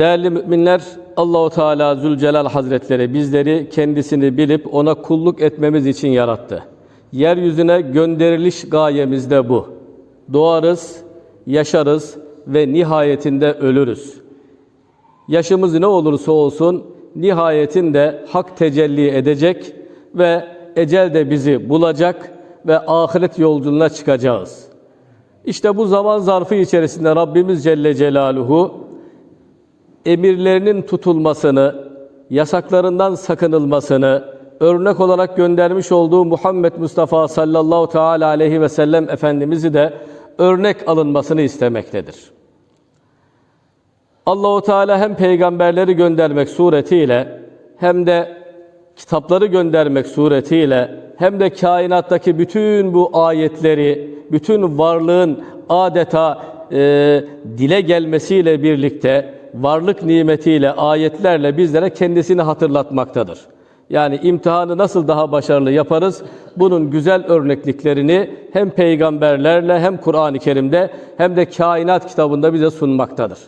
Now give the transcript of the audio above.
Değerli müminler, Allahu Teala Zülcelal Hazretleri bizleri kendisini bilip ona kulluk etmemiz için yarattı. Yeryüzüne gönderiliş gayemiz de bu. Doğarız, yaşarız ve nihayetinde ölürüz. Yaşımız ne olursa olsun nihayetinde hak tecelli edecek ve ecel de bizi bulacak ve ahiret yolculuğuna çıkacağız. İşte bu zaman zarfı içerisinde Rabbimiz Celle Celaluhu emirlerinin tutulmasını, yasaklarından sakınılmasını örnek olarak göndermiş olduğu Muhammed Mustafa sallallahu teala aleyhi ve sellem Efendimiz'i de örnek alınmasını istemektedir. Allahu Teala hem peygamberleri göndermek suretiyle hem de kitapları göndermek suretiyle hem de kainattaki bütün bu ayetleri, bütün varlığın adeta e, dile gelmesiyle birlikte varlık nimetiyle, ayetlerle bizlere kendisini hatırlatmaktadır. Yani imtihanı nasıl daha başarılı yaparız? Bunun güzel örnekliklerini hem peygamberlerle hem Kur'an-ı Kerim'de hem de kainat kitabında bize sunmaktadır.